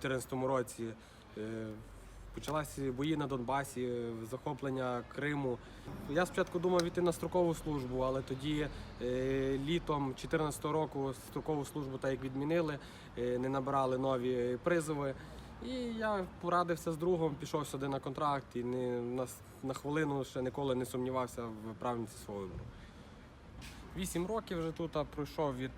2014 році. Е, Почалися бої на Донбасі, захоплення Криму. Я спочатку думав йти на строкову службу, але тоді е, літом 2014 року строкову службу так як відмінили, е, не набирали нові призови. І я порадився з другом, пішов сюди на контракт і не, на, на хвилину ще ніколи не сумнівався в правильності свого вибору. Вісім років вже тут пройшов від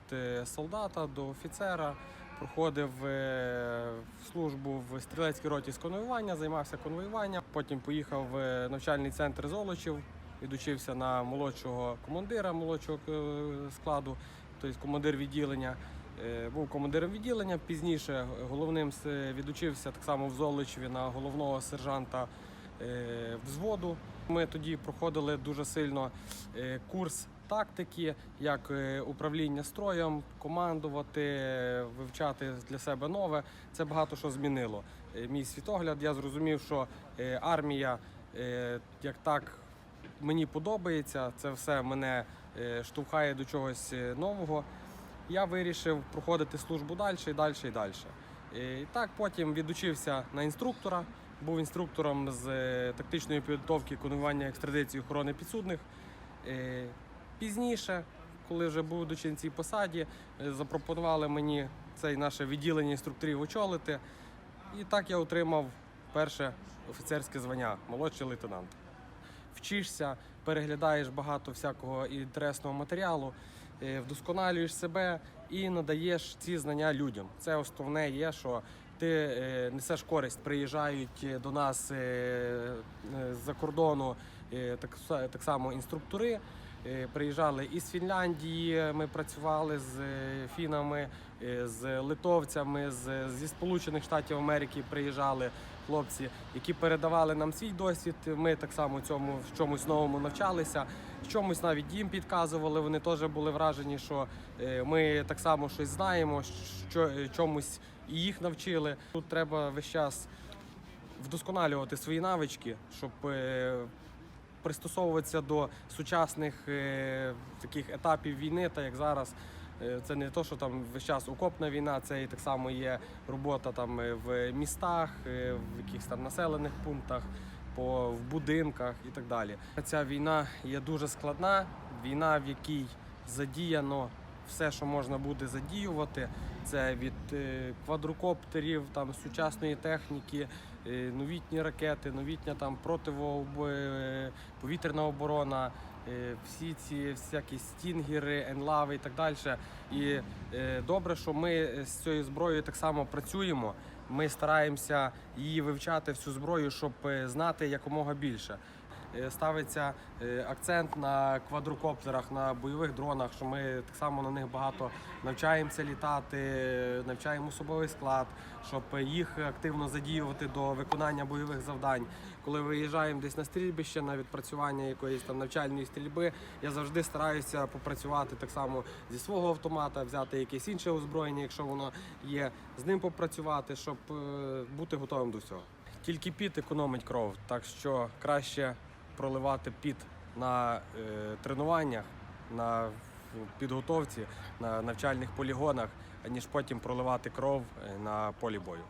солдата до офіцера, проходив е, службу в стрілецькій роті з конвоювання, займався конвоюванням. Потім поїхав в навчальний центр Золочів, відучився на молодшого командира молодшого е, складу, тобто командир відділення. Е, Був командиром відділення. Пізніше головним відучився так само в Золочеві на головного сержанта е, взводу. Ми тоді проходили дуже сильно е, курс тактики, як е, управління строєм, командувати, вивчати для себе нове. Це багато що змінило. Е, Мій світогляд. Я зрозумів, що е, армія як так мені подобається. Це все мене штовхає до чогось нового. Я вирішив проходити службу далі і далі і далі. І так потім відучився на інструктора. Був інструктором з тактичної підготовки, конвоювання екстрадиції охорони підсудних. Пізніше, коли вже був на цій посаді, е, запропонували мені це наше відділення інструкторів очолити. І так я отримав перше офіцерське звання молодший лейтенант. Вчишся, переглядаєш багато всякого інтересного матеріалу, е, вдосконалюєш себе і надаєш ці знання людям. Це основне є, що ти е, несеш користь. Приїжджають до нас з-за кордону так, так само інструктори. Е, Приїжджали із Фінляндії, ми працювали з е, фінами, е, з литовцями, з, зі Сполучених Штатів Америки приїжджали хлопці, які передавали нам свій досвід. Ми так само цьому в чомусь новому навчалися, в чомусь навіть їм підказували. Вони теж були вражені, що ми так само щось знаємо, що чомусь і їх навчили. Тут треба весь час вдосконалювати свої навички, щоб пристосовуватися до сучасних е, таких етапів війни, так як зараз. Е, Це не то, що там весь час окопна війна, це і так само є робота там е, в містах, е, в якихось там населених пунктах, по в будинках і так далі. Ця війна є дуже складна. Війна, в якій задіяно все, що можна буде задіювати. Це від е, квадрокоптерів, там сучасної техніки, е, новітні ракети, новітня там противооб... е, оборона, всі ці всякі стінгери, енлави і так далі. І добре, що ми з цією зброєю так само працюємо. Ми стараємося її вивчати всю зброю, щоб знати якомога більше. Е, Ставиться е, акцент на квадрокоптерах, на бойових дронах, що ми так само на них багато навчаємося літати, навчаємо особовий склад, щоб їх активно задіювати до виконання бойових завдань. Коли виїжджаємо десь на стрільбище, на відпрацювання якоїсь там навчальної стрільби, я завжди стараюся попрацювати так само зі свого автомата, взяти якесь інше озброєння, якщо воно є, з ним попрацювати, щоб е, бути готовим до всього. Тільки піт економить кров, так що краще проливати під на е, тренуваннях, на підготовці, на навчальних полігонах, аніж потім проливати кров е, на полі бою.